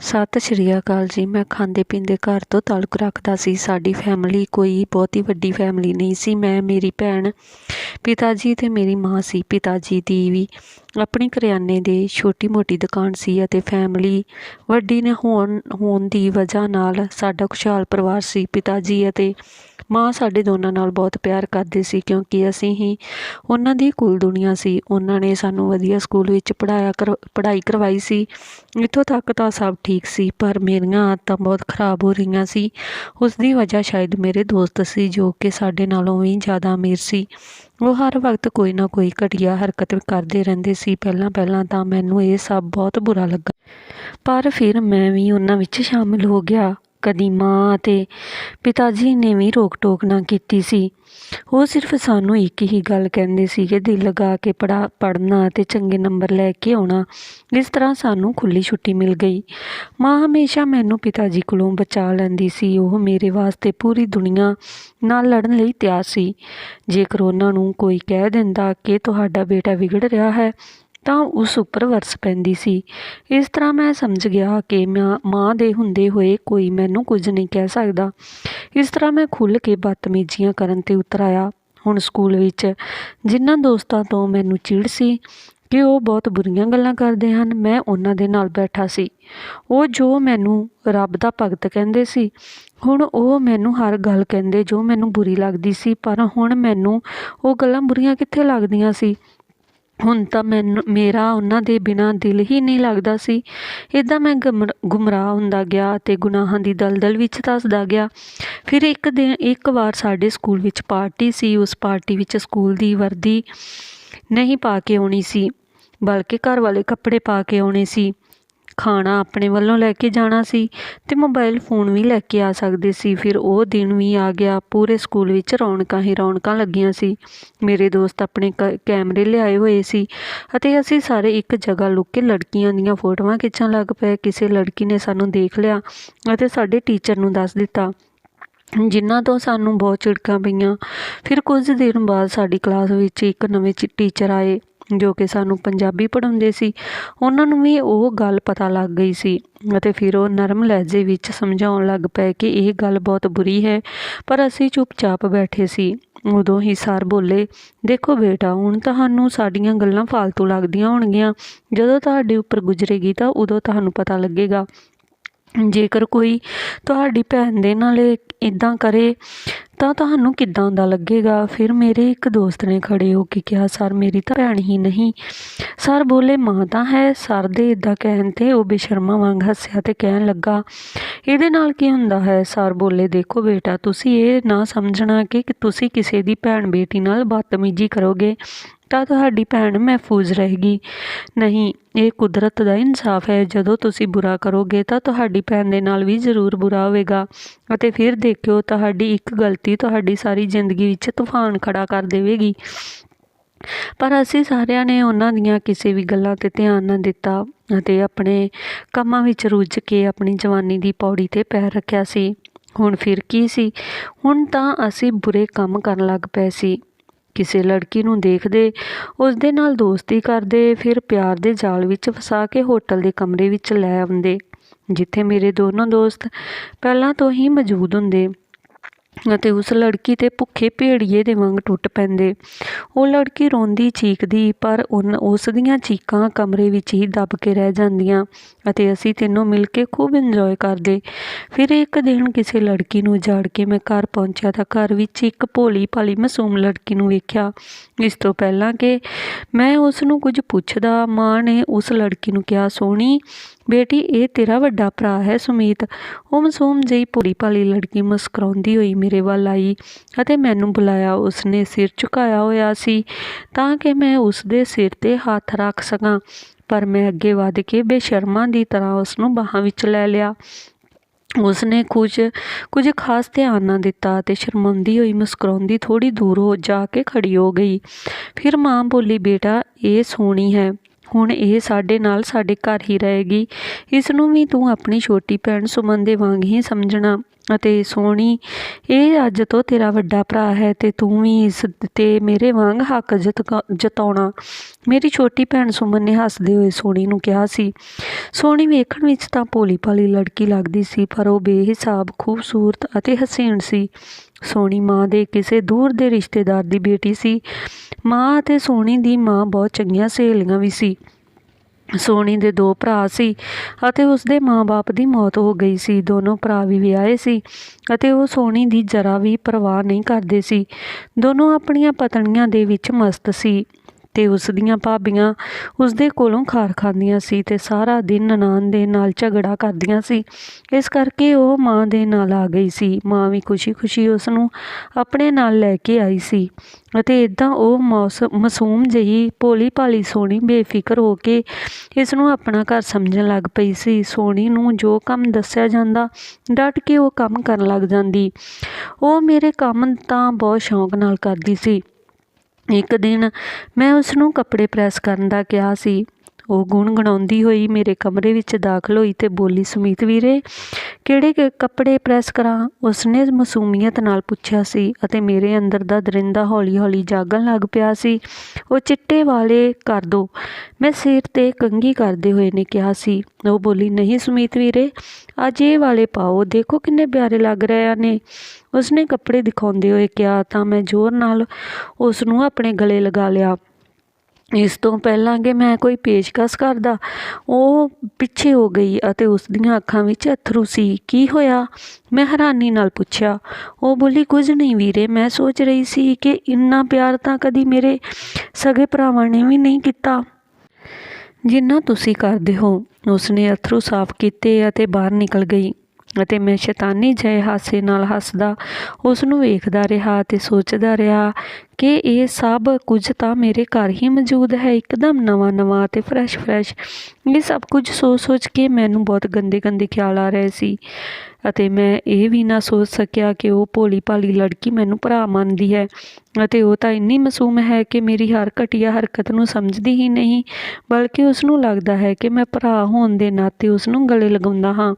ਸਤਿ ਸ਼੍ਰੀ ਅਕਾਲ ਜੀ। ਮੈਂ ਖਾਂਦੇ ਪੀਂਦੇ ਘਰ ਤੋਂ ਤਾਲੁਕ ਰੱਖਦਾ ਸੀ। ਸਾਡੀ ਫੈਮਿਲੀ ਕੋਈ ਬਹੁਤੀ ਵੱਡੀ ਫੈਮਿਲੀ ਨਹੀਂ ਸੀ। ਮੈਂ, ਮੇਰੀ ਭੈਣ ਪਿਤਾ ਜੀ ਅਤੇ ਮੇਰੀ ਮਾਂ ਸੀ। ਪਿਤਾ ਜੀ ਦੀ ਵੀ ਆਪਣੀ ਕਰਿਆਨੇ ਦੇ ਛੋਟੀ ਮੋਟੀ ਦੁਕਾਨ ਸੀ ਅਤੇ ਫੈਮਿਲੀ ਵੱਡੀ ਨੇ ਹੋਣ ਹੋਣ ਦੀ ਵਜ੍ਹਾ ਨਾਲ ਸਾਡਾ ਖੁਸ਼ਹਾਲ ਪਰਿਵਾਰ ਸੀ। ਪਿਤਾ ਜੀ ਅਤੇ ਮਾਂ ਸਾਡੇ ਦੋਨਾਂ ਨਾਲ ਬਹੁਤ ਪਿਆਰ ਕਰਦੇ ਸੀ ਕਿਉਂਕਿ ਅਸੀਂ ਹੀ ਉਹਨਾਂ ਦੀ ਕੁਲ ਦੁਨੀਆ ਸੀ। ਉਹਨਾਂ ਨੇ ਸਾਨੂੰ ਵਧੀਆ ਸਕੂਲ ਵਿੱਚ ਪੜਾਇਆ ਕਰ, ਪੜ੍ਹਾਈ ਕਰਵਾਈ ਸੀ। ਇੱਥੋਂ ਤੱਕ ਤਾਂ ਸਭ ਠੀਕ ਸੀ, ਪਰ ਮੇਰੀਆਂ ਆਦਤਾਂ ਬਹੁਤ ਖਰਾਬ ਹੋ ਰਹੀਆਂ ਸੀ। ਉਸ ਦੀ ਵਜ੍ਹਾ ਸ਼ਾਇਦ ਮੇਰੇ ਦੋਸਤ ਸੀ, ਜੋ ਕਿ ਸਾਡੇ ਨਾਲੋਂ ਵੀ ਜ਼ਿਆਦਾ ਅਮੀਰ ਸੀ। ਉਹ ਹਰ ਵਕਤ ਕੋਈ ਨਾ ਕੋਈ ਘਟੀਆ ਹਰਕਤ ਕਰਦੇ ਰਹਿੰਦੇ ਸੀ। ਪਹਿਲਾਂ ਪਹਿਲਾਂ ਤਾਂ ਮੈਨੂੰ ਇਹ ਸਭ ਬਹੁਤ ਬੁਰਾ ਲੱਗਾ। ਪਰ ਫਿਰ ਮੈਂ ਵੀ ਉਹਨਾਂ ਵਿੱਚ ਸ਼ਾਮਿਲ ਹੋ ਗਿਆ। ਕਦੀ ਮਾਂ ਅਤੇ ਪਿਤਾ ਜੀ ਨੇ ਵੀ ਰੋਕ ਟੋਕ ਨਾ ਕੀਤੀ ਸੀ। ਉਹ ਸਿਰਫ ਸਾਨੂੰ ਇੱਕ ਹੀ ਗੱਲ ਕਹਿੰਦੇ ਸੀ ਕਿ ਦਿਲ ਲਗਾ ਕੇ ਪੜਾ ਪੜ੍ਹਨਾ ਅਤੇ ਚੰਗੇ ਨੰਬਰ ਲੈ ਕੇ ਆਉਣਾ। ਇਸ ਤਰ੍ਹਾਂ ਸਾਨੂੰ ਖੁੱਲੀ ਛੁੱਟੀ ਮਿਲ ਗਈ। ਮਾਂ ਹਮੇਸ਼ਾ ਮੈਨੂੰ ਪਿਤਾ ਜੀ ਕੋਲੋਂ ਬਚਾ ਲੈਂਦੀ ਸੀ। ਉਹ ਮੇਰੇ ਵਾਸਤੇ ਪੂਰੀ ਦੁਨੀਆ ਨਾਲ ਲੜਨ ਲਈ ਤਿਆਰ ਸੀ। ਜੇਕਰ ਉਹਨਾਂ ਨੂੰ ਕੋਈ ਕਹਿ ਦਿੰਦਾ ਕਿ ਤੁਹਾਡਾ ਬੇਟਾ ਵਿਗੜ ਰਿਹਾ ਹੈ ਤਾਂ ਉਸ ਉੱਪਰ ਵਰਸ ਪੈਂਦੀ ਸੀ। ਇਸ ਤਰ੍ਹਾਂ ਮੈਂ ਸਮਝ ਗਿਆ ਕਿ ਮਾਂ ਮਾਂ ਦੇ ਹੁੰਦੇ ਹੋਏ ਕੋਈ ਮੈਨੂੰ ਕੁਝ ਨਹੀਂ ਕਹਿ ਸਕਦਾ। ਇਸ ਤਰ੍ਹਾਂ ਮੈਂ ਖੁੱਲ੍ਹ ਕੇ ਬਦਤਮੀਜ਼ੀਆਂ ਕਰਨ ਤੇ ਉਤਰ ਆਇਆ। ਹੁਣ ਸਕੂਲ ਵਿੱਚ ਜਿਨ੍ਹਾਂ ਦੋਸਤਾਂ ਤੋਂ ਮੈਨੂੰ ਚਿੜ ਸੀ ਕਿ ਉਹ ਬਹੁਤ ਬੁਰੀਆਂ ਗੱਲਾਂ ਕਰਦੇ ਹਨ, ਮੈਂ ਉਹਨਾਂ ਦੇ ਨਾਲ ਬੈਠਾ ਸੀ। ਉਹ ਜੋ ਮੈਨੂੰ ਰੱਬ ਦਾ ਭਗਤ ਕਹਿੰਦੇ ਸੀ, ਹੁਣ ਉਹ ਮੈਨੂੰ ਹਰ ਗੱਲ ਕਹਿੰਦੇ ਜੋ ਮੈਨੂੰ ਬੁਰੀ ਲੱਗਦੀ ਸੀ, ਪਰ ਹੁਣ ਮੈਨੂੰ ਉਹ ਗੱਲਾਂ ਬੁਰੀਆਂ ਕਿੱਥੇ ਲੱਗਦੀਆਂ ਸੀ? ਹੁਣ ਤਾਂ ਮੈਨੂੰ, ਮੇਰਾ ਉਹਨਾਂ ਦੇ ਬਿਨਾਂ ਦਿਲ ਹੀ ਨਹੀਂ ਲੱਗਦਾ ਸੀ। ਇੱਦਾਂ ਮੈਂ ਗਮਰ- ਗੁੰਮਰਾਹ ਹੁੰਦਾ ਗਿਆ ਅਤੇ ਗੁਨਾਹਾਂ ਦੀ ਦਲਦਲ ਵਿੱਚ ਧੱਸਦਾ ਗਿਆ। ਫਿਰ ਇੱਕ ਦਿਨ, ਇੱਕ ਵਾਰ ਸਾਡੇ ਸਕੂਲ ਵਿੱਚ ਪਾਰਟੀ ਸੀ। ਉਸ ਪਾਰਟੀ ਵਿੱਚ ਸਕੂਲ ਦੀ ਵਰਦੀ ਨਹੀਂ ਪਾ ਕੇ ਆਉਣੀ ਸੀ, ਬਲਕਿ ਘਰ ਵਾਲੇ ਕੱਪੜੇ ਪਾ ਕੇ ਆਉਣੇ ਸੀ। ਖਾਣਾ ਆਪਣੇ ਵੱਲੋਂ ਲੈ ਕੇ ਜਾਣਾ ਸੀ ਤੇ ਮੋਬਾਈਲ ਫੋਨ ਵੀ ਲੈ ਕੇ ਆ ਸਕਦੇ ਸੀ। ਫਿਰ ਉਹ ਦਿਨ ਵੀ ਆ ਗਿਆ। ਪੂਰੇ ਸਕੂਲ ਵਿੱਚ ਰੌਣਕਾਂ ਹੀ ਰੌਣਕਾਂ ਲੱਗੀਆਂ ਸੀ। ਮੇਰੇ ਦੋਸਤ ਆਪਣੇ ਕ- ਕੈਮਰੇ ਲਿਆਏ ਹੋਏ ਸੀ ਅਤੇ ਅਸੀਂ ਸਾਰੇ ਇੱਕ ਜਗ੍ਹਾ ਲੁੱਕ ਕੇ ਲੜਕੀਆਂ ਦੀਆਂ ਫੋਟੋਆਂ ਖਿੱਚਣ ਲੱਗ ਪਏ। ਕਿਸੇ ਲੜਕੀ ਨੇ ਸਾਨੂੰ ਦੇਖ ਲਿਆ ਅਤੇ ਸਾਡੇ ਟੀਚਰ ਨੂੰ ਦੱਸ ਦਿੱਤਾ, ਜਿਨ੍ਹਾਂ ਤੋਂ ਸਾਨੂੰ ਬਹੁਤ ਝਿੜਕਾਂ ਪਈਆਂ। ਫਿਰ ਕੁਝ ਦਿਨ ਬਾਅਦ ਸਾਡੀ ਕਲਾਸ ਵਿੱਚ ਇੱਕ ਨਵੇਂ ਟੀਚਰ ਆਏ। ਜੋ ਕਿ ਸਾਨੂੰ ਪੰਜਾਬੀ ਪੜ੍ਹਾਉਂਦੇ ਸੀ, ਉਹਨਾਂ ਨੂੰ ਵੀ ਉਹ ਗੱਲ ਪਤਾ ਲੱਗ ਗਈ ਸੀ ਅਤੇ ਫਿਰ ਉਹ ਨਰਮ ਲਹਿਜੇ ਵਿੱਚ ਸਮਝਾਉਣ ਲੱਗ ਪਏ ਕਿ ਇਹ ਗੱਲ ਬਹੁਤ ਬੁਰੀ ਹੈ, ਪਰ ਅਸੀਂ ਚੁੱਪਚਾਪ ਬੈਠੇ ਸੀ। ਉਦੋਂ ਹੀ ਸਰ ਬੋਲੇ, ਦੇਖੋ ਬੇਟਾ, ਹੁਣ ਤੁਹਾਨੂੰ ਸਾਡੀਆਂ ਗੱਲਾਂ ਫਾਲਤੂ ਲੱਗਦੀਆਂ ਹੋਣਗੀਆਂ। ਜਦੋਂ ਤੁਹਾਡੇ ਉੱਪਰ ਗੁਜ਼ਰੇਗੀ ਤਾਂ ਉਦੋਂ ਤੁਹਾਨੂੰ ਪਤਾ ਲੱਗੇਗਾ। ਜੇਕਰ ਕੋਈ ਤੁਹਾਡੀ ਭੈਣ ਦੇ ਨਾਲ ਇੱਦਾਂ ਕਰੇ ਤਾਂ ਤੁਹਾਨੂੰ ਕਿੱਦਾਂ ਦਾ ਲੱਗੇਗਾ? ਫਿਰ ਮੇਰੇ ਇੱਕ ਦੋਸਤ ਨੇ ਖੜੇ ਹੋ ਕੇ ਕਿਹਾ, ਸਰ, ਮੇਰੀ ਤਾਂ ਭੈਣ ਹੀ ਨਹੀਂ। ਸਰ ਬੋਲੇ, ਮਾਂ ਤਾਂ ਹੈ। ਸਰ ਦੇ ਇਦਾਂ ਕਹਿਣ ਤੇ ਉਹ ਬੇਸ਼ਰਮਾ ਵਾਂਗ ਹੱਸਿਆ ਤੇ ਕਹਿਣ ਲੱਗਾ, ਇਹਦੇ ਨਾਲ ਕੀ ਹੁੰਦਾ ਹੈ? ਸਰ ਬੋਲੇ, ਦੇਖੋ ਬੇਟਾ, ਤੁਸੀਂ ਇਹ ਨਾ ਸਮਝਣਾ ਕਿ ਤੁਸੀਂ ਕਿਸੇ ਦੀ ਭੈਣ ਬੇਟੀ ਨਾਲ ਬਦਤਮੀਜ਼ੀ ਕਰੋਗੇ। ਤਾਂ ਤੁਹਾਡੀ ਭੈਣ ਮਹਿਫੂਜ਼ ਰਹੇਗੀ। ਨਹੀਂ, ਇਹ ਕੁਦਰਤ ਦਾ ਇਨਸਾਫ ਹੈ। ਜਦੋਂ ਤੁਸੀਂ ਬੁਰਾ ਕਰੋਗੇ ਤਾਂ ਤੁਹਾਡੀ ਭੈਣ ਦੇ ਨਾਲ ਵੀ ਜ਼ਰੂਰ ਬੁਰਾ ਹੋਵੇਗਾ ਅਤੇ ਫਿਰ ਦੇਖਿਓ ਤੁਹਾਡੀ ਇੱਕ ਗਲਤੀ ਤੁਹਾਡੀ ਸਾਰੀ ਜ਼ਿੰਦਗੀ ਵਿੱਚ ਤੂਫਾਨ ਖੜਾ ਕਰ ਦੇਵੇਗੀ। ਪਰ ਅਸੀਂ ਸਾਰਿਆਂ ਨੇ ਉਹਨਾਂ ਦੀਆਂ ਕਿਸੇ ਵੀ ਗੱਲਾਂ ਤੇ ਧਿਆਨ ਨਾ ਦਿੱਤਾ ਅਤੇ ਆਪਣੇ ਕੰਮਾਂ ਵਿੱਚ ਰੁੱਝ ਕੇ ਆਪਣੀ ਜਵਾਨੀ ਦੀ ਪੌੜੀ ਤੇ ਪੈਰ ਰੱਖਿਆ ਸੀ। ਹੁਣ ਫਿਰ ਕੀ ਸੀ? ਹੁਣ ਤਾਂ ਅਸੀਂ ਬੁਰੇ ਕੰਮ ਕਰਨ ਲੱਗ ਪਏ ਸੀ। ਕਿਸੇ ਲੜਕੀ ਨੂੰ ਦੇਖਦੇ ਉਸ ਦੇ ਨਾਲ ਦੋਸਤੀ ਕਰਦੇ, ਫਿਰ ਪਿਆਰ ਦੇ ਜਾਲ ਵਿੱਚ ਫਸਾ ਕੇ ਹੋਟਲ ਦੇ ਕਮਰੇ ਵਿੱਚ ਲੈ ਆਉਂਦੇ, ਜਿੱਥੇ ਮੇਰੇ ਦੋਨੋਂ ਦੋਸਤ ਪਹਿਲਾਂ ਤੋਂ ਹੀ ਮੌਜੂਦ ਹੁੰਦੇ। ਅਤੇ ਉਸ ਲੜਕੀ ਤੇ ਭੁੱਖੇ ਭੇੜੀਏ ਦੇ ਵਾਂਗ ਟੁੱਟ ਪੈਂਦੇ। ਉਹ ਲੜਕੀ ਰੋਂਦੀ ਚੀਕਦੀ, ਪਰ ਉਨ, ਉਸ ਦੀਆਂ ਚੀਕਾਂ ਕਮਰੇ ਵਿੱਚ ਹੀ ਦੱਬ ਕੇ ਰਹਿ ਜਾਂਦੀਆਂ ਅਤੇ ਅਸੀਂ ਤਿੰਨੋਂ ਮਿਲ ਕੇ ਖੂਬ ਇੰਜੋਏ ਕਰਦੇ। ਫਿਰ ਇੱਕ ਦਿਨ ਕਿਸੇ ਲੜਕੀ ਨੂੰ ਉਜਾੜ ਕੇ ਮੈਂ ਘਰ ਪਹੁੰਚਿਆ ਤਾਂ ਘਰ ਵਿੱਚ ਇੱਕ ਭੋਲੀ ਭਾਲੀ ਮਾਸੂਮ ਲੜਕੀ ਨੂੰ ਵੇਖਿਆ। ਇਸ ਤੋਂ ਪਹਿਲਾਂ ਕਿ ਮੈਂ ਉਸ ਨੂੰ ਕੁਝ ਪੁੱਛਦਾ, ਮਾਂ ਨੇ ਉਸ ਲੜਕੀ ਨੂੰ ਕਿਹਾ, ਸੋਹਣੀ ਬੇਟੀ, ਇਹ ਤੇਰਾ ਵੱਡਾ ਭਰਾ ਹੈ ਸੁਮੀਤ। ਉਹ ਮਾਸੂਮ ਜਿਹੀ ਭੋਲੀ ਭਾਲੀ ਲੜਕੀ ਮੁਸਕਰਾਉਂਦੀ ਹੋਈ ਮੇਰੇ ਵੱਲ ਆਈ ਅਤੇ ਮੈਨੂੰ ਬੁਲਾਇਆ। ਉਸਨੇ ਸਿਰ ਝੁਕਾਇਆ ਹੋਇਆ ਸੀ ਤਾਂ ਕਿ ਮੈਂ ਉਸਦੇ ਸਿਰ ਤੇ ਹੱਥ ਰੱਖ ਸਕਾਂ, ਪਰ ਮੈਂ ਅੱਗੇ ਵਧ ਕੇ ਬੇਸ਼ਰਮਾਂ ਦੀ ਤਰ੍ਹਾਂ ਉਸ ਨੂੰ ਬਾਹਾਂ ਵਿੱਚ ਲੈ ਲਿਆ। ਉਸਨੇ ਕੁਝ ਕੁਝ ਖਾਸ ਧਿਆਨ ਨਾ ਦਿੱਤਾ ਤੇ ਸ਼ਰਮਾਉਂਦੀ ਹੋਈ ਮੁਸਕਰਾਉਂਦੀ ਥੋੜੀ ਦੂਰ ਹੋ ਜਾ ਕੇ ਖੜੀ ਹੋ ਗਈ। ਫਿਰ ਮਾਂ ਬੋਲੀ, ਬੇਟਾ, ਇਹ ਸੋਹਣੀ ਹੈ। ਹੁਣ ਇਹ ਸਾਡੇ ਨਾਲ ਸਾਡੇ ਘਰ ਹੀ ਰਹੇਗੀ। ਇਸ ਨੂੰ ਵੀ ਤੂੰ ਆਪਣੀ ਛੋਟੀ ਭੈਣ ਸੁਮਨ ਦੇ ਵਾਂਗ ਹੀ ਸਮਝਣਾ ਅਤੇ ਸੋਹਣੀ, ਇਹ ਅੱਜ ਤੋਂ ਤੇਰਾ ਵੱਡਾ ਭਰਾ ਹੈ ਤੇ ਤੂੰ ਵੀ ਇਸ ਤੇ ਮੇਰੇ ਵਾਂਗ ਹੱਕ ਜਤਕਾ- ਜਤਾਉਣਾ। ਮੇਰੀ ਛੋਟੀ ਭੈਣ ਸੁਮਨ ਨੇ ਹੱਸਦੇ ਹੋਏ ਸੋਹਣੀ ਨੂੰ ਕਿਹਾ ਸੀ, ਸੋਹਣੀ ਵੇਖਣ ਵਿੱਚ ਤਾਂ ਭੋਲੀ ਭਾਲੀ ਲੜਕੀ ਲੱਗਦੀ ਸੀ, ਪਰ ਉਹ ਬੇਹਿਸਾਬ, ਖੂਬਸੂਰਤ ਅਤੇ ਹਸੀਨ ਸੀ। ਸੋਹਣੀ ਮਾਂ ਦੇ ਕਿਸੇ ਦੂਰ ਦੇ ਰਿਸ਼ਤੇਦਾਰ ਦੀ ਬੇਟੀ ਸੀ। ਮਾਂ ਅਤੇ ਸੋਹਣੀ ਦੀ ਮਾਂ ਬਹੁਤ ਚੰਗੀਆਂ ਸਹੇਲੀਆਂ ਵੀ ਸੀ। ਸੋਹਣੀ ਦੇ ਦੋ ਭਰਾ ਸੀ ਅਤੇ ਉਸਦੇ ਮਾਂ-ਬਾਪ ਦੀ ਮੌਤ ਹੋ ਗਈ ਸੀ। ਦੋਨੋਂ ਭਰਾ ਵੀ ਵਿਆਹੇ ਸੀ ਅਤੇ ਉਹ ਸੋਹਣੀ ਦੀ ਜਰਾ ਵੀ ਪਰਵਾਹ ਨਹੀਂ ਕਰਦੇ ਸੀ। ਦੋਨੋਂ ਆਪਣੀਆਂ ਪਤਨੀਆਂ ਦੇ ਵਿੱਚ ਮਸਤ ਸੀ। ਤੇ ਉਸ ਦੀਆਂ ਭਾਬੀਆਂ ਉਸਦੇ ਕੋਲੋਂ ਖਾਰ ਖਾਂਦੀਆਂ ਸੀ ਤੇ ਸਾਰਾ ਦਿਨ ਨਨਾਣ ਦੇ ਨਾਲ ਝਗੜਾ ਕਰਦੀਆਂ ਸੀ। ਇਸ ਕਰਕੇ ਉਹ ਮਾਂ ਦੇ ਨਾਲ ਆ ਗਈ ਸੀ। ਮਾਂ ਵੀ ਖੁਸ਼ੀ-ਖੁਸ਼ੀ ਉਸ ਨੂੰ ਆਪਣੇ ਨਾਲ ਲੈ ਕੇ ਆਈ ਸੀ ਅਤੇ ਇਦਾਂ ਉਹ ਮੌਸ, ਮਾਸੂਮ ਜਿਹੀ ਭੋਲੀ ਭਾਲੀ ਸੋਹਣੀ ਬੇਫਿਕਰ ਹੋ ਕੇ ਇਸ ਨੂੰ ਆਪਣਾ ਘਰ ਸਮਝਣ ਲੱਗ ਪਈ ਸੀ। ਸੋਹਣੀ ਨੂੰ ਜੋ ਕੰਮ ਦੱਸਿਆ ਜਾਂਦਾ, ਡਟ ਕੇ ਉਹ ਕੰਮ ਕਰਨ ਲੱਗ ਜਾਂਦੀ। ਉਹ ਮੇਰੇ ਕੰਮ ਤਾਂ ਬਹੁਤ ਸ਼ੌਂਕ ਨਾਲ ਕਰਦੀ ਸੀ। ਇੱਕ ਦਿਨ ਮੈਂ ਉਸਨੂੰ ਕੱਪੜੇ ਪ੍ਰੈਸ ਕਰਨ ਦਾ ਕਿਹਾ ਸੀ। ਉਹ ਗੁਣਗੁਣਾਉਂਦੀ ਹੋਈ ਮੇਰੇ ਕਮਰੇ ਵਿੱਚ ਦਾਖਲ ਹੋਈ ਤੇ ਬੋਲੀ, ਸੁਮੀਤ ਵੀਰੇ, ਕਿਹੜੇ ਕੱਪੜੇ ਪ੍ਰੈਸ ਕਰਾਂ? ਉਸਨੇ ਮਾਸੂਮੀਅਤ ਨਾਲ ਪੁੱਛਿਆ ਸੀ ਅਤੇ ਮੇਰੇ ਅੰਦਰ ਦਾ ਦਰਿੰਦਾ ਹੌਲੀ-ਹੌਲੀ ਜਾਗਣ ਲੱਗ ਪਿਆ ਸੀ। ਉਹ ਚਿੱਟੇ ਵਾਲੇ ਕਰ ਦੋ। ਮੈਂ ਸਿਰ ਤੇ ਕੰਗੀ ਕਰਦੇ ਹੋਏ ਨੇ ਕਿਹਾ ਸੀ। ਉਹ ਬੋਲੀ, ਨਹੀਂ ਸੁਮੀਤ ਵੀਰੇ, ਅੱਜ ਇਹ ਵਾਲੇ ਪਾਓ, ਦੇਖੋ ਕਿੰਨੇ ਪਿਆਰੇ ਲੱਗ ਰਹੇ ਨੇ। ਉਸਨੇ ਕੱਪੜੇ ਦਿਖਾਉਂਦੇ ਹੋਏ ਕਿਹਾ, ਤਾਂ ਮੈਂ ਜ਼ੋਰ ਨਾਲ ਉਸ ਨੂੰ ਆਪਣੇ ਗਲੇ ਲਗਾ ਲਿਆ। ਇਸ ਤੋਂ ਪਹਿਲਾਂ ਕਿ ਮੈਂ ਕੋਈ ਪੇਸ਼ਕਸ਼ ਕਰਦਾ, ਉਹ ਪਿੱਛੇ ਹੋ ਗਈ ਅਤੇ ਉਸ ਦੀਆਂ ਅੱਖਾਂ ਵਿੱਚ ਅੱਥਰੂ ਸੀ। ਕੀ ਹੋਇਆ? ਮੈਂ ਹੈਰਾਨੀ ਨਾਲ ਪੁੱਛਿਆ। ਉਹ ਬੋਲੀ, ਕੁਝ ਨਹੀਂ ਵੀਰੇ, ਮੈਂ ਸੋਚ ਰਹੀ ਸੀ ਕਿ ਇੰਨਾ ਪਿਆਰ ਤਾਂ ਕਦੀ ਮੇਰੇ ਸਗੇ ਭਰਾਵਾਂ ਨੇ ਵੀ ਨਹੀਂ ਕੀਤਾ। ਜਿੰਨਾ ਤੁਸੀਂ ਕਰਦੇ ਹੋ। ਉਸਨੇ ਅਥਰੂ ਸਾਫ਼ ਕੀਤੇ ਅਤੇ ਬਾਹਰ ਨਿਕਲ ਗਈ। ਅਤੇ ਮੈਂ ਸ਼ੈਤਾਨੀ ਜਿਹੇ ਹਾਸੇ ਨਾਲ ਹੱਸਦਾ ਉਸ ਨੂੰ ਵੇਖਦਾ ਰਿਹਾ ਅਤੇ ਸੋਚਦਾ ਰਿਹਾ ਕਿ ਇਹ ਸਭ ਕੁਝ ਤਾਂ ਮੇਰੇ ਘਰ ਹੀ ਮੌਜੂਦ ਹੈ। ਇੱਕਦਮ ਨਵਾਂ ਨਵਾਂ ਅਤੇ ਫਰੈਸ਼ ਫਰੈਸ਼ ਇਹ ਸਭ ਕੁਝ ਸੋਚ ਸੋਚ ਕੇ ਮੈਨੂੰ ਬਹੁਤ ਗੰਦੇ ਗੰਦੇ ਖਿਆਲ ਆ ਰਹੇ ਸੀ ਅਤੇ ਮੈਂ ਇਹ ਵੀ ਨਾ ਸੋਚ ਸਕਿਆ ਕਿ ਉਹ ਭੋਲੀ ਭਾਲੀ ਲੜਕੀ ਮੈਨੂੰ ਭਰਾ ਮੰਨਦੀ ਹੈ ਅਤੇ ਉਹ ਤਾਂ ਇੰਨੀ ਮਾਸੂਮ ਹੈ ਕਿ ਮੇਰੀ ਹਰ ਘਟੀਆ ਹਰਕਤ ਨੂੰ ਸਮਝਦੀ ਹੀ ਨਹੀਂ, ਬਲਕਿ ਉਸ ਨੂੰ ਲੱਗਦਾ ਹੈ ਕਿ ਮੈਂ ਭਰਾ ਹੋਣ ਦੇ ਨਾਤੇ ਉਸ ਨੂੰ ਗਲੇ ਲਗਾਉਂਦਾ ਹਾਂ।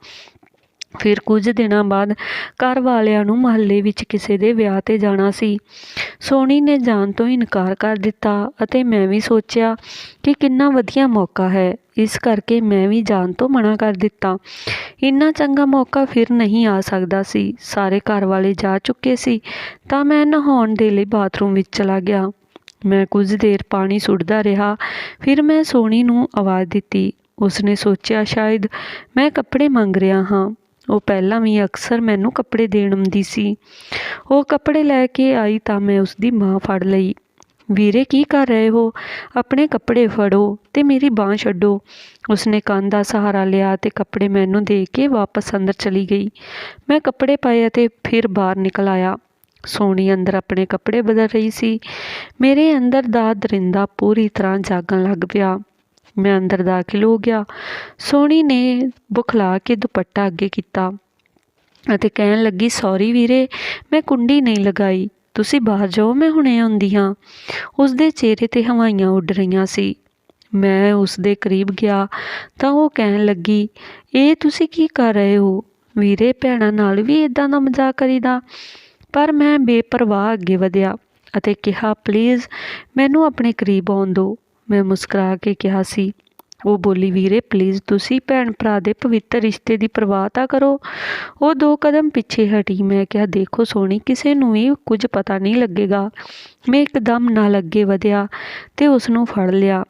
ਫਿਰ ਕੁਝ ਦਿਨਾਂ ਬਾਅਦ ਘਰ ਵਾਲਿਆਂ ਨੂੰ ਮੁਹੱਲੇ ਵਿੱਚ ਕਿਸੇ ਦੇ ਵਿਆਹ ਤੇ ਜਾਣਾ ਸੀ। ਸੋਹਣੀ ਨੇ ਜਾਣ ਤੋਂ ਇਨਕਾਰ ਕਰ ਦਿੱਤਾ ਅਤੇ ਮੈਂ ਵੀ ਸੋਚਿਆ ਕਿ ਕਿੰਨਾ ਵਧੀਆ ਮੌਕਾ ਹੈ। ਇਸ ਕਰਕੇ ਮੈਂ ਵੀ ਜਾਣ ਤੋਂ ਮਨਾ ਕਰ ਦਿੱਤਾ। ਇੰਨਾ ਚੰਗਾ ਮੌਕਾ ਫਿਰ ਨਹੀਂ ਆ ਸਕਦਾ ਸੀ। ਸਾਰੇ ਘਰ ਵਾਲੇ ਜਾ ਚੁੱਕੇ ਸੀ ਤਾਂ ਮੈਂ ਨਹਾਉਣ ਦੇ ਲਈ ਬਾਥਰੂਮ ਵਿੱਚ ਚਲਾ ਗਿਆ। ਮੈਂ ਕੁਝ ਦੇਰ ਪਾਣੀ ਸੁੱਟਦਾ ਰਿਹਾ। ਫਿਰ ਮੈਂ ਸੋਹਣੀ ਨੂੰ ਆਵਾਜ਼ ਦਿੱਤੀ। ਉਸਨੇ ਸੋਚਿਆ, ਸ਼ਾਇਦ ਮੈਂ ਕੱਪੜੇ ਮੰਗ ਰਿਹਾ ਹਾਂ। ਉਹ ਪਹਿਲਾਂ ਵੀ ਅਕਸਰ ਮੈਨੂੰ ਕੱਪੜੇ ਦੇਣ ਆਉਂਦੀ ਸੀ। ਉਹ ਕੱਪੜੇ ਲੈ ਕੇ ਆਈ ਤਾਂ ਮੈਂ ਉਸ ਦੀ ਮਾਂ ਫੜ ਲਈ। ਵੀਰੇ, ਕੀ ਕਰ ਰਹੇ ਹੋ? ਆਪਣੇ ਕੱਪੜੇ ਫੜੋ ਤੇ ਮੇਰੀ ਬਾਹ ਛੱਡੋ। ਉਸਨੇ ਕੰਨ ਦਾ ਸਹਾਰਾ ਲਿਆ ਤੇ ਕੱਪੜੇ ਮੈਨੂੰ ਦੇ ਕੇ ਵਾਪਸ ਅੰਦਰ ਚਲੀ ਗਈ। ਮੈਂ ਕੱਪੜੇ ਪਾਏ ਅਤੇ ਫਿਰ ਬਾਹਰ ਨਿਕਲ ਆਇਆ। ਸੋਹਣੀ ਅੰਦਰ ਆਪਣੇ ਕੱਪੜੇ ਬਦਲ ਰਹੀ ਸੀ। ਮੇਰੇ ਅੰਦਰ ਦਾ ਦਰਿੰਦਾ ਪੂਰੀ ਤਰ੍ਹਾਂ ਜਾਗਣ ਲੱਗ ਪਿਆ। ਮੈਂ ਅੰਦਰ ਦਾਖਲ ਹੋ ਗਿਆ। ਸੋਹਣੀ ਨੇ ਬੁਖਲਾ ਕੇ ਦੁਪੱਟਾ ਅੱਗੇ ਕੀਤਾ ਅਤੇ ਕਹਿਣ ਲੱਗੀ, ਸੌਰੀ ਵੀਰੇ, ਮੈਂ ਕੁੰਡੀ ਨਹੀਂ ਲਗਾਈ। ਤੁਸੀਂ ਬਾਹਰ ਜਾਓ, ਮੈਂ ਹੁਣੇ ਆਉਂਦੀ ਹਾਂ ਉਸ ਦੇ ਚਿਹਰੇ ਤੇ ਹਵਾਈਆਂ ਉੱਡ ਰਹੀਆਂ ਸੀ। ਮੈਂ ਉਸ ਦੇ ਕਰੀਬ ਗਿਆ ਤਾਂ ਉਹ ਕਹਿਣ ਲੱਗੀ, ਇਹ ਤੁਸੀਂ ਕੀ ਕਰ ਰਹੇ ਹੋ? ਵੀਰੇ, ਭੈਣਾਂ ਨਾਲ ਵੀ ਇਦਾਂ ਦਾ ਮਜ਼ਾਕ ਕਰੀਦਾ ਪਰ ਮੈਂ ਬੇਪਰਵਾਹ ਅੱਗੇ ਵਧਿਆ ਅਤੇ ਕਿਹਾ, ਪਲੀਜ਼, ਮੈਨੂੰ ਆਪਣੇ ਕਰੀਬ ਆਉਣ ਦਿਓ। ਮੈਂ ਮੁਸਕਰਾ ਕੇ ਕਿਹਾ ਸੀ। ਉਹ ਬੋਲੀ, ਵੀਰੇ ਪਲੀਜ਼ ਤੁਸੀਂ ਭੈਣ ਭਰਾ ਦੇ ਪਵਿੱਤਰ ਰਿਸ਼ਤੇ ਦੀ ਪਰਵਾਹ ਤਾਂ ਕਰੋ। ਉਹ ਦੋ ਕਦਮ ਪਿੱਛੇ ਹਟੀ। ਮੈਂ ਕਿਹਾ, ਦੇਖੋ ਸੋਹਣੀ, ਕਿਸੇ ਨੂੰ ਵੀ ਕੁਝ ਪਤਾ ਨਹੀਂ ਲੱਗੇਗਾ। ਮੈਂ ਇੱਕਦਮ ਨਾਲ ਅੱਗੇ ਵਧਿਆ ਤੇ ਉਸ ਨੂੰ ਫੜ ਲਿਆ।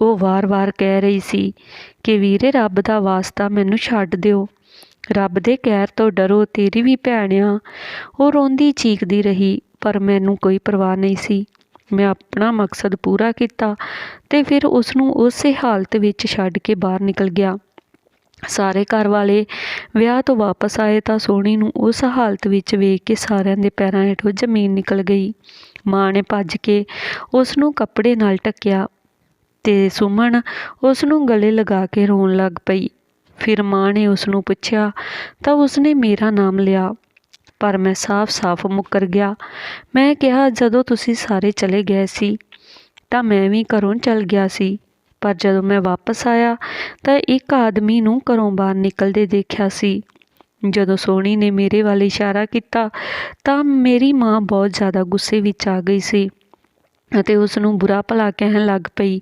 ਉਹ ਵਾਰ-ਵਾਰ ਕਹਿ ਰਹੀ ਸੀ ਕਿ, ਵੀਰੇ, ਰੱਬ ਦਾ ਵਾਸਤਾ ਮੈਨੂੰ ਛੱਡ ਦਿਓ। ਰੱਬ ਦੇ ਕਹਿਰ ਤੋਂ ਡਰੋ, ਤੇਰੀ ਵੀ ਭੈਣ ਆ। ਉਹ ਰੋਂਦੀ ਚੀਕਦੀ ਰਹੀ, ਪਰ ਮੈਨੂੰ ਕੋਈ ਪਰਵਾਹ ਨਹੀਂ ਸੀ। ਮੈਂ ਆਪਣਾ ਮਕਸਦ ਪੂਰਾ ਕੀਤਾ ਤੇ ਫਿਰ ਉਸ ਨੂੰ ਉਸੇ ਹਾਲਤ ਵਿੱਚ ਛੱਡ ਕੇ ਬਾਹਰ ਨਿਕਲ ਗਿਆ। ਸਾਰੇ ਘਰ ਵਾਲੇ ਵਿਆਹ ਤੋਂ ਵਾਪਸ ਆਏ ਤਾਂ ਸੋਹਣੀ ਨੂੰ ਉਸ ਹਾਲਤ ਵਿੱਚ ਵੇਖ ਕੇ ਸਾਰਿਆਂ ਦੇ ਪੈਰਾਂ ਹੇਠੋਂ ਜ਼ਮੀਨ ਨਿਕਲ ਗਈ। ਮਾਂ ਨੇ ਭੱਜ ਕੇ ਉਸ ਨੂੰ ਕੱਪੜੇ ਨਾਲ ਢੱਕਿਆ ਤੇ ਸੁਮਨ ਉਸ ਨੂੰ ਗਲੇ ਲਗਾ ਕੇ ਰੋਣ ਲੱਗ ਪਈ। ਫਿਰ ਮਾਂ ਨੇ ਉਸ ਨੂੰ ਪੁੱਛਿਆ ਤਾਂ ਉਸਨੇ ਮੇਰਾ ਨਾਮ ਲਿਆ। ਪਰ ਮੈਂ ਸਾਫ਼-ਸਾਫ਼ ਮੁੱਕਰ ਗਿਆ। ਮੈਂ ਕਿਹਾ, ਜਦੋਂ ਤੁਸੀਂ ਸਾਰੇ ਚਲੇ ਗਏ ਸੀ, ਤਾਂ ਮੈਂ ਵੀ ਘਰੋਂ ਚਲ ਗਿਆ ਸੀ। ਪਰ ਜਦੋਂ ਮੈਂ ਵਾਪਸ ਆਇਆ, ਤਾਂ ਇੱਕ ਆਦਮੀ ਨੂੰ ਘਰੋਂ ਬਾਹਰ ਨਿਕਲਦੇ ਦੇਖਿਆ ਸੀ। ਜਦੋਂ ਸੋਹਣੀ ਨੇ ਮੇਰੇ ਵੱਲ ਇਸ਼ਾਰਾ ਕੀਤਾ, ਤਾਂ ਮੇਰੀ ਮਾਂ ਬਹੁਤ ਜ਼ਿਆਦਾ ਗੁੱਸੇ ਵਿੱਚ ਆ ਗਈ ਸੀ। ਅਤੇ ਉਸ ਨੂੰ ਬੁਰਾ ਭਲਾ ਕਹਿਣ ਲੱਗ ਪਈ।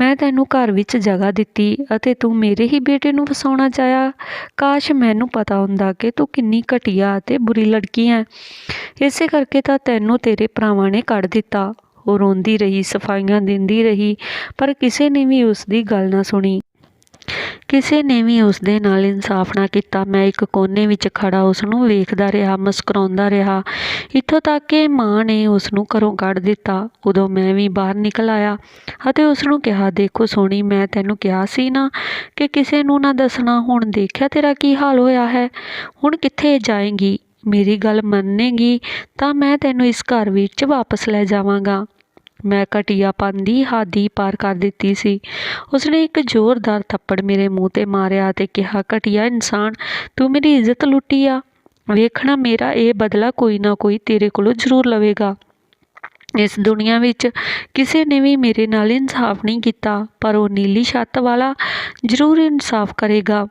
ਮੈਂ ਤੈਨੂੰ ਘਰ ਵਿੱਚ ਜਗ੍ਹਾ ਦਿੱਤੀ ਅਤੇ ਤੂੰ ਮੇਰੇ ਹੀ ਬੇਟੇ ਨੂੰ ਫਸਾਉਣਾ ਚਾਹਿਆ? ਕਾਸ਼ ਮੈਨੂੰ ਪਤਾ ਹੁੰਦਾ ਕਿ ਤੂੰ ਕਿੰਨੀ ਘਟੀਆ ਅਤੇ ਬੁਰੀ ਲੜਕੀ ਹੈ ਇਸੇ ਕਰਕੇ ਤਾਂ ਤੈਨੂੰ ਤੇਰੇ ਭਰਾਵਾਂ ਨੇ ਕੱਢ ਦਿੱਤਾ। ਉਹ ਰੋਂਦੀ ਰਹੀ, ਸਫਾਈਆਂ ਦਿੰਦੀ ਰਹੀ, ਪਰ ਕਿਸੇ ਨੇ ਵੀ ਉਸ ਦੀ ਗੱਲ ਨਾ ਸੁਣੀ। ਕਿਸੇ ਨੇ ਵੀ ਉਸ ਦੇ ਨਾਲ ਇਨਸਾਫ ਨਾ ਕੀਤਾ। ਮੈਂ ਇੱਕ ਕੋਨੇ ਵਿੱਚ ਖੜਾ ਉਸ ਨੂੰ ਵੇਖਦਾ ਰਿਹਾ, ਮੁਸਕਰਾਉਂਦਾ ਰਿਹਾ। ਇੱਥੋਂ ਤੱਕ ਕਿ ਮਾਂ ਨੇ ਉਸ ਨੂੰ ਘਰੋਂ ਕੱਢ ਦਿੱਤਾ। ਉਦੋਂ ਮੈਂ ਵੀ ਬਾਹਰ ਨਿਕਲ ਆਇਆ ਅਤੇ ਉਸ ਨੂੰ ਕਿਹਾ, ਦੇਖੋ ਸੋਹਣੀ, ਮੈਂ ਤੈਨੂੰ ਕਿਹਾ ਸੀ ਨਾ ਕਿ ਕਿਸੇ ਨੂੰ ਨਾ ਦੱਸਣਾ। ਹੁਣ ਦੇਖਿਆ ਤੇਰਾ ਕੀ ਹਾਲ ਹੋਇਆ ਹੈ? ਹੁਣ ਕਿੱਥੇ ਜਾਏਂਗੀ? ਮੇਰੀ ਗੱਲ ਮੰਨੇਗੀ ਤਾਂ ਮੈਂ ਤੈਨੂੰ ਇਸ ਘਰ ਵਿੱਚ ਵਾਪਸ ਲੈ ਜਾਵਾਂਗਾ। ਮੈਂ ਘਟੀਆਪਨ ਦੀ ਹਾਦੀ ਪਾਰ ਕਰ ਦਿੱਤੀ ਸੀ। ਉਸਨੇ ਇੱਕ ਜ਼ੋਰਦਾਰ ਥੱਪੜ ਮੇਰੇ ਮੂੰਹ ਤੇ ਮਾਰਿਆ ਅਤੇ ਕਿਹਾ, ਘਟੀਆ ਇਨਸਾਨ, ਤੂੰ ਮੇਰੀ ਇੱਜ਼ਤ ਲੁੱਟੀ ਆ। ਵੇਖਣਾ ਮੇਰਾ ਇਹ ਬਦਲਾ ਕੋਈ ਨਾ ਕੋਈ ਤੇਰੇ ਕੋਲੋਂ ਜ਼ਰੂਰ ਲਵੇਗਾ। ਇਸ ਦੁਨੀਆ ਵਿੱਚ ਕਿਸੇ ਨੇ ਵੀ ਮੇਰੇ ਨਾਲ ਇਨਸਾਫ ਨਹੀਂ ਕੀਤਾ, ਪਰ ਉਹ ਨੀਲੀ ਛੱਤ ਵਾਲਾ ਜ਼ਰੂਰ ਇਨਸਾਫ ਕਰੇਗਾ।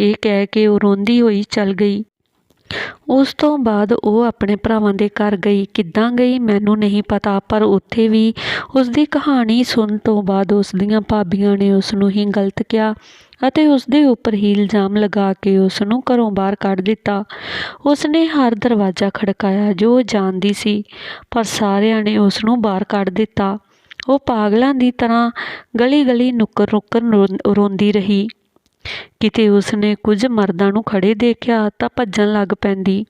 ਇਹ ਕਹਿ ਕੇ ਉਹ ਰੋਂਦੀ ਹੋਈ ਚੱਲ ਗਈ। ਉਸ ਤੋਂ ਬਾਅਦ ਉਹ ਆਪਣੇ ਭਰਾਵਾਂ ਦੇ ਘਰ ਗਈ। ਕਿੱਦਾਂ ਗਈ ਮੈਨੂੰ ਨਹੀਂ ਪਤਾ, ਪਰ ਉੱਥੇ ਵੀ ਉਸ ਦੀ ਕਹਾਣੀ ਸੁਣਨ ਤੋਂ ਬਾਅਦ ਉਸ ਦੀਆਂ ਭਾਬੀਆਂ ਨੇ ਉਸ ਨੂੰ ਹੀ ਗਲਤ ਕਿਹਾ ਅਤੇ ਉਸ ਦੇ ਉੱਪਰ ਹੀ ਇਲਜ਼ਾਮ ਲਗਾ ਕੇ ਉਸ ਨੂੰ ਘਰੋਂ ਬਾਹਰ ਕੱਢ ਦਿੱਤਾ। ਉਸ ਨੇ ਹਰ ਦਰਵਾਜ਼ਾ ਖੜਕਾਇਆ ਜੋ ਉਹ ਜਾਣਦੀ ਸੀ, ਪਰ ਸਾਰਿਆਂ ਨੇ ਉਸ ਨੂੰ ਬਾਹਰ ਕੱਢ ਦਿੱਤਾ। ਉਹ ਪਾਗਲਾਂ ਦੀ ਤਰ੍ਹਾਂ ਗਲੀ ਗਲੀ ਨੁੱਕਰ ਨੁੱਕਰ ਰੋ- ਰੋਂਦੀ ਰਹੀ। ਕਿਤੇ ਉਸਨੇ ਕੁਝ ਮਰਦਾਂ ਨੂੰ ਖੜੇ ਦੇਖਿਆ ਤਾਂ ਭੱਜਣ ਲੱਗ ਪੈਂਦੀ।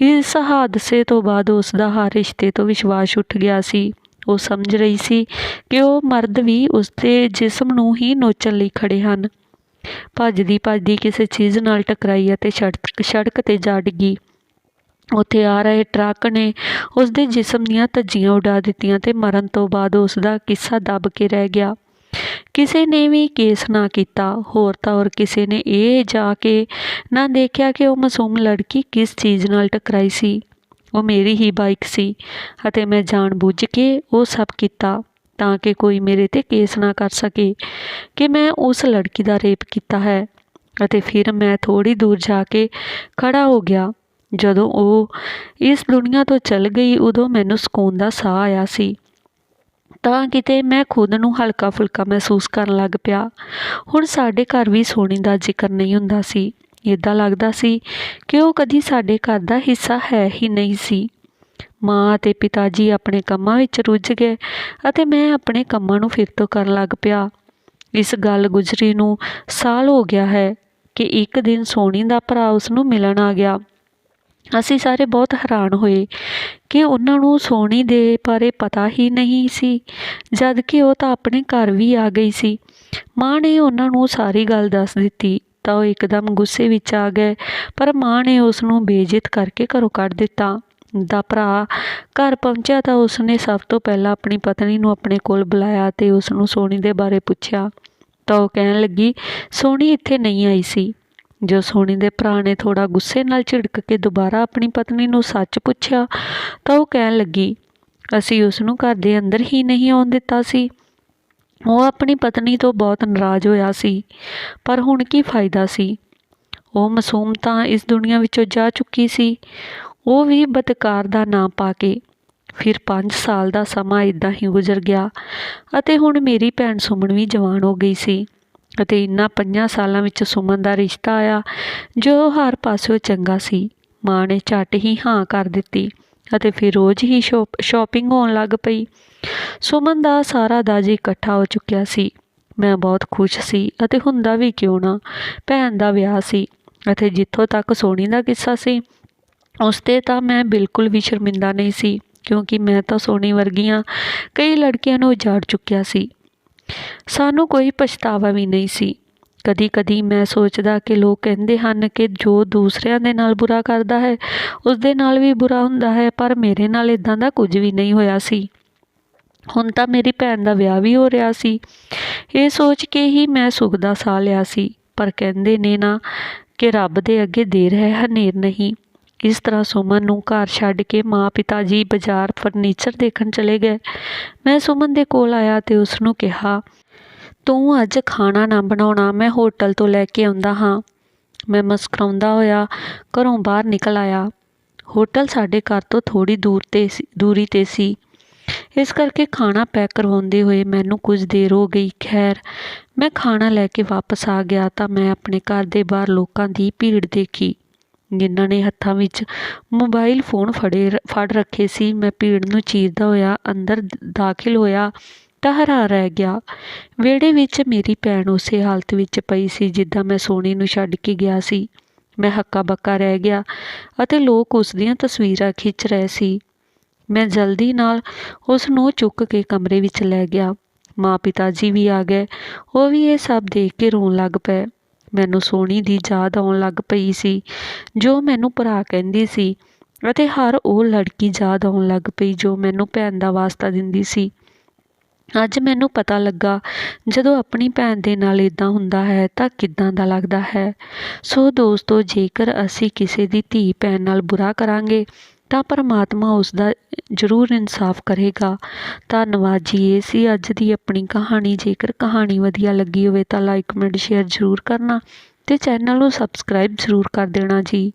ਇਸ ਹਾਦਸੇ ਤੋਂ ਬਾਅਦ ਉਸ ਦਾ ਹਰ ਰਿਸ਼ਤੇ ਤੋਂ ਵਿਸ਼ਵਾਸ ਉੱਠ ਗਿਆ ਸੀ। ਉਹ ਸਮਝ ਰਹੀ ਸੀ ਕਿ ਉਹ ਮਰਦ ਵੀ ਉਸ ਦੇ ਜਿਸਮ ਨੂੰ ਹੀ ਨੋਚਣ ਲਈ ਖੜੇ ਹਨ। ਭੱਜਦੀ ਭੱਜਦੀ ਕਿਸੇ ਚੀਜ਼ ਨਾਲ ਟਕਰਾਈ ਅਤੇ ਸੜਕ ਸੜਕ ਤੇ ਜਾ ਡਿੱਗੀ। ਉੱਥੇ ਆ ਰਹੇ ਟਰੱਕ ਨੇ ਉਸ ਦੇ ਜਿਸਮ ਦੀਆਂ ਧੱਜੀਆਂ ਉਡਾ ਦਿੱਤੀਆਂ ਤੇ ਮਰਨ ਤੋਂ ਬਾਅਦ ਉਸ ਦਾ ਕਿੱਸਾ ਦੱਬ ਕੇ ਰਹਿ ਗਿਆ। ਕਿਸੇ ਨੇ ਵੀ ਕੇਸ ਨਾ ਕੀਤਾ, ਹੋਰ ਤਾਂ ਹੋਰ ਕਿਸੇ ਨੇ ਇਹ ਜਾ ਕੇ ਨਾ ਦੇਖਿਆ ਕਿ ਉਹ ਮਾਸੂਮ ਲੜਕੀ ਕਿਸ ਚੀਜ਼ ਨਾਲ ਟਕਰਾਈ ਸੀ। ਉਹ ਮੇਰੀ ਹੀ ਬਾਈਕ ਸੀ ਅਤੇ ਮੈਂ ਜਾਣ ਬੁੱਝ ਕੇ ਉਹ ਸਭ ਕੀਤਾ ਤਾਂ ਕਿ ਕੋਈ ਮੇਰੇ ਤੇ ਕੇਸ ਨਾ ਕਰ ਸਕੇ ਕਿ ਮੈਂ ਉਸ ਲੜਕੀ ਦਾ ਰੇਪ ਕੀਤਾ ਹੈ। ਅਤੇ ਫਿਰ ਮੈਂ ਥੋੜੀ ਦੂਰ ਜਾ ਕੇ ਖੜਾ ਹੋ ਗਿਆ। ਜਦੋਂ ਉਹ ਇਸ ਦੁਨੀਆ ਤੋਂ ਚਲ ਗਈ, ਉਦੋਂ ਮੈਨੂੰ ਸਕੂਨ ਦਾ ਸਾਹ ਆਇਆ ਸੀ। ਤਾਂ ਕਿਤੇ ਮੈਂ ਖੁਦ ਨੂੰ ਹਲਕਾ ਫੁਲਕਾ ਮਹਿਸੂਸ ਕਰਨ ਲੱਗ ਪਿਆ। ਹੁਣ ਸਾਡੇ ਘਰ ਵੀ ਸੋਣੀ ਦਾ ਜ਼ਿਕਰ ਨਹੀਂ ਹੁੰਦਾ ਸੀ। ਇਦਾਂ ਲੱਗਦਾ ਸੀ ਕਿ ਉਹ ਕਦੀ ਸਾਡੇ ਘਰ ਦਾ ਹਿੱਸਾ ਹੈ ਹੀ ਨਹੀਂ ਸੀ। ਮਾਂ ਅਤੇ ਪਿਤਾ ਜੀ ਆਪਣੇ ਕੰਮਾਂ ਵਿੱਚ ਰੁੱਝ ਗਏ ਅਤੇ ਮੈਂ ਆਪਣੇ ਕੰਮਾਂ ਨੂੰ ਫਿਰ ਤੋਂ ਕਰਨ ਲੱਗ ਪਿਆ। ਇਸ ਗੱਲ ਗੁਜ਼ਰੀ ਨੂੰ ਸਾਲ ਹੋ ਗਿਆ ਹੈ ਕਿ ਇੱਕ ਦਿਨ ਸੋਹਣੀ ਦਾ ਭਰਾ ਉਸ ਨੂੰ ਮਿਲਣ ਆ ਗਿਆ। ਅਸੀਂ ਸਾਰੇ ਬਹੁਤ ਹੈਰਾਨ ਹੋਏ ਕਿ ਉਹਨਾਂ ਨੂੰ ਸੋਹਣੀ ਦੇ ਬਾਰੇ ਪਤਾ ਹੀ ਨਹੀਂ ਸੀ, ਜਦ ਕਿ ਉਹ ਤਾਂ ਆਪਣੇ ਘਰ ਵੀ ਆ ਗਈ ਸੀ। ਮਾਂ ਨੇ ਉਹਨਾਂ ਨੂੰ ਸਾਰੀ ਗੱਲ ਦੱਸ ਦਿੱਤੀ, ਤਾਂ ਉਹ ਇੱਕਦਮ ਗੁੱਸੇ ਵਿੱਚ ਆ ਗਏ, ਪਰ ਮਾਂ ਨੇ ਉਸ ਨੂੰ ਬੇਇੱਜ਼ਤ ਕਰਕੇ ਘਰੋਂ ਕੱਢ ਦਿੱਤਾ। ਦਾ ਭਰਾ ਘਰ ਪਹੁੰਚਿਆ ਤਾਂ ਉਸਨੇ ਸਭ ਤੋਂ ਪਹਿਲਾਂ ਆਪਣੀ ਪਤਨੀ ਨੂੰ ਆਪਣੇ ਕੋਲ ਬੁਲਾਇਆ ਤੇ ਉਸ ਨੂੰ ਸੋਣੀ ਦੇ ਬਾਰੇ ਪੁੱਛਿਆ। ਤਾਂ ਉਹ ਕਹਿਣ ਲੱਗੀ ਸੋਹਣੀ ਇੱਥੇ ਨਹੀਂ ਆਈ ਸੀ। ਜੋ ਸੋਣੀ ਦੇ ਭਰਾ ਨੇ ਥੋੜਾ ਗੁੱਸੇ ਨਾਲ ਝਿੜਕ ਕੇ ਦੁਬਾਰਾ ਆਪਣੀ ਪਤਨੀ ਨੂੰ ਸੱਚ ਪੁੱਛਿਆ, ਤਾਂ ਉਹ ਕਹਿਣ ਲੱਗੀ, ਅਸੀਂ ਉਸ ਨੂੰ ਘਰ ਦੇ ਅੰਦਰ ਹੀ ਨਹੀਂ ਆਉਣ ਦਿੱਤਾ ਸੀ। ਉਹ ਆਪਣੀ ਪਤਨੀ ਤੋਂ ਬਹੁਤ ਨਾਰਾਜ਼ ਹੋਇਆ ਸੀ, ਪਰ ਹੁਣ ਕੀ ਫਾਇਦਾ ਸੀ? ਉਹ ਮਾਸੂਮ ਤਾਂ ਇਸ ਦੁਨੀਆ ਵਿੱਚੋਂ ਜਾ ਚੁੱਕੀ ਸੀ। ਉਹ ਵੀ ਬਦਕਾਰ ਦਾ ਨਾਂ ਪਾ ਕੇ, ਫਿਰ 5 ਸਾਲ ਦਾ ਸਮਾਂ ਇਦਾਂ ਹੀ ਗੁਜ਼ਰ ਗਿਆ ਅਤੇ ਹੁਣ ਮੇਰੀ ਭੈਣ ਸੁਮਨ ਵੀ ਜਵਾਨ ਹੋ ਗਈ ਸੀ। ਅਤੇ ਇਨ੍ਹਾਂ ਪੰਜਾਂ ਸਾਲਾਂ ਵਿੱਚ ਸੁਮਨ ਦਾ ਰਿਸ਼ਤਾ ਆਇਆ, ਜੋ ਹਰ ਪਾਸਿਓਂ ਚੰਗਾ ਸੀ। ਮਾਂ ਨੇ ਝੱਟ ਹੀ ਹਾਂ ਕਰ ਦਿੱਤੀ ਅਤੇ ਫਿਰ ਰੋਜ਼ ਹੀ ਸ਼ੋਪ ਸ਼ਾਪਿੰਗ ਹੋਣ ਲੱਗ ਪਈ। ਸੁਮਨ ਦਾ ਸਾਰਾ ਦਾਜ ਇਕੱਠਾ ਹੋ ਚੁੱਕਿਆ ਸੀ। ਮੈਂ ਬਹੁਤ ਖੁਸ਼ ਸੀ ਅਤੇ ਹੁੰਦਾ ਵੀ ਕਿਉਂ ਨਾ, ਭੈਣ ਦਾ ਵਿਆਹ ਸੀ ਅਤੇ ਜਿੱਥੋਂ ਤੱਕ ਸੋਣੀ ਦਾ ਕਿੱਸਾ ਸੀ, ਉਸ ਤੇ ਤਾਂ ਮੈਂ ਬਿਲਕੁਲ ਵੀ ਸ਼ਰਮਿੰਦਾ ਨਹੀਂ ਸੀ, ਕਿਉਂਕਿ ਮੈਂ ਤਾਂ ਸੋਣੀ ਵਰਗੀਆਂ ਕਈ ਲੜਕੀਆਂ ਨੂੰ ਉਜਾੜ ਚੁੱਕਿਆ ਸੀ। ਸਾਨੂੰ ਕੋਈ ਪਛਤਾਵਾ ਵੀ ਨਹੀਂ ਸੀ। ਕਦੀ ਕਦੀ ਮੈਂ ਸੋਚਦਾ ਕਿ ਲੋਕ ਕਹਿੰਦੇ ਹਨ ਕਿ ਜੋ ਦੂਸਰਿਆਂ ਦੇ ਨਾਲ ਬੁਰਾ ਕਰਦਾ ਹੈ ਉਸ ਦੇ ਨਾਲ ਵੀ ਬੁਰਾ ਹੁੰਦਾ ਹੈ, ਪਰ ਮੇਰੇ ਨਾਲ ਇਦਾਂ ਦਾ ਕੁਝ ਵੀ ਨਹੀਂ ਹੋਇਆ ਸੀ। ਹੁਣ ਤਾਂ ਮੇਰੀ ਭੈਣ ਦਾ ਵਿਆਹ ਵੀ ਹੋ ਰਿਹਾ ਸੀ। ਇਹ ਸੋਚ ਕੇ ਹੀ ਮੈਂ ਸੁਖ ਦਾ ਸਾਹ ਲਿਆ ਸੀ, ਪਰ ਕਹਿੰਦੇ ਨੇ ਨਾ ਕਿ ਰੱਬ ਦੇ ਅੱਗੇ ਦੇਰ ਹੈ ਹਨੇਰ ਨਹੀਂ। ਇਸ ਤਰ੍ਹਾਂ ਸੁਮਨ ਨੂੰ ਘਰ ਛੱਡ ਕੇ ਮਾਂ ਪਿਤਾ ਜੀ ਬਾਜ਼ਾਰ ਫਰਨੀਚਰ ਦੇਖਣ ਚਲੇ ਗਏ। ਮੈਂ ਸੁਮਨ ਦੇ ਕੋਲ ਆਇਆ ਤੇ ਉਸ ਨੂੰ ਕਿਹਾ, ਤੂੰ ਅੱਜ ਖਾਣਾ ਨਾ ਬਣਾਉਣਾ, ਮੈਂ ਹੋਟਲ ਤੋਂ ਲੈ ਕੇ ਆਉਂਦਾ ਹਾਂ। ਮੈਂ ਮੁਸਕਰਾਉਂਦਾ ਹੋਇਆ ਘਰੋਂ ਬਾਹਰ ਨਿਕਲ ਆਇਆ। ਹੋਟਲ ਸਾਡੇ ਘਰ ਤੋਂ ਥੋੜੀ ਦੂਰ ਤੇ ਸੀ, ਦੂਰੀ ਤੇ ਸੀ। ਇਸ ਕਰਕੇ ਖਾਣਾ ਪੈਕ ਕਰਵਾਉਂਦੇ ਹੋਏ ਮੈਨੂੰ ਕੁਝ ਦੇਰ ਹੋ ਗਈ। ਖੈਰ, ਮੈਂ ਖਾਣਾ ਲੈ ਕੇ ਵਾਪਸ ਆ ਗਿਆ ਤਾਂ ਮੈਂ ਆਪਣੇ ਘਰ ਦੇ ਬਾਹਰ ਲੋਕਾਂ ਦੀ ਭੀੜ ਦੇਖੀ। ਜਿਨ੍ਹਾਂ ਨੇ ਹੱਥਾਂ ਵਿੱਚ ਮੋਬਾਈਲ ਫੋਨ ਫੜੇ ਫੜ ਰੱਖੇ ਸੀ। ਮੈਂ ਭੀੜ ਨੂੰ ਚੀਰਦਾ ਹੋਇਆ, ਅੰਦਰ ਦਾਖਲ ਹੋਇਆ ਤਾਂ ਹਰਾ ਰਹਿ ਗਿਆ। ਵਿਹੜੇ ਵਿੱਚ ਮੇਰੀ ਭੈਣ ਉਸੇ ਹਾਲਤ ਵਿੱਚ ਪਈ ਸੀ ਜਿੱਦਾਂ ਮੈਂ ਸੋਨੀ ਨੂੰ ਛੱਡ ਕੇ ਗਿਆ ਸੀ। ਮੈਂ ਹੱਕਾ ਬੱਕਾ ਰਹਿ ਗਿਆ ਅਤੇ ਲੋਕ ਉਸ ਦੀਆਂ ਤਸਵੀਰਾਂ ਖਿੱਚ ਰਹੇ ਸੀ। ਮੈਂ ਜਲਦੀ ਨਾਲ ਉਸ ਨੂੰ ਚੁੱਕ ਕੇ ਕਮਰੇ ਵਿੱਚ ਲੈ ਗਿਆ। ਮਾਂ ਪਿਤਾ ਜੀ ਵੀ ਆ ਗਏ। ਉਹ ਵੀ ਇਹ ਸਭ ਦੇਖ ਕੇ ਰੋਣ ਲੱਗ ਪਏ। ਮੈਨੂੰ ਸੋਹਣੀ ਦੀ ਯਾਦ ਆਉਣ ਲੱਗ ਪਈ ਸੀ, ਜੋ ਮੈਨੂੰ ਭਰਾ ਕਹਿੰਦੀ ਸੀ ਅਤੇ ਹਰ ਉਹ ਲੜਕੀ ਯਾਦ ਆਉਣ ਲੱਗ ਪਈ ਜੋ ਮੈਨੂੰ ਭੈਣ ਦਾ ਵਾਸਤਾ ਦਿੰਦੀ ਸੀ। ਅੱਜ ਮੈਨੂੰ ਪਤਾ ਲੱਗਾ, ਜਦੋਂ ਆਪਣੀ ਭੈਣ ਦੇ ਨਾਲ ਇਦਾਂ ਹੁੰਦਾ ਹੈ ਤਾਂ ਕਿੱਦਾਂ ਦਾ ਲੱਗਦਾ ਹੈ। ਸੋ ਦੋਸਤੋ, ਜੇਕਰ ਅਸੀਂ ਕਿਸੇ ਦੀ ਧੀ ਭੈਣ ਨਾਲ ਬੁਰਾ ਕਰਾਂਗੇ ਤਾਂ ਪਰਮਾਤਮਾ ਉਸਦਾ ਜ਼ਰੂਰ ਇਨਸਾਫ ਕਰੇਗਾ। ਧੰਨਵਾਦ ਜੀ, ਇਹ ਸੀ ਅੱਜ ਦੀ ਆਪਣੀ ਕਹਾਣੀ। ਜੇਕਰ ਕਹਾਣੀ ਵਧੀਆ ਲੱਗੀ ਹੋਵੇ ਤਾਂ ਲਾਈਕ ਕਮੈਂਟ ਸ਼ੇਅਰ ਜ਼ਰੂਰ ਕਰਨਾ ਅਤੇ ਚੈਨਲ ਨੂੰ ਸਬਸਕ੍ਰਾਈਬ ਜ਼ਰੂਰ ਕਰ ਦੇਣਾ ਜੀ।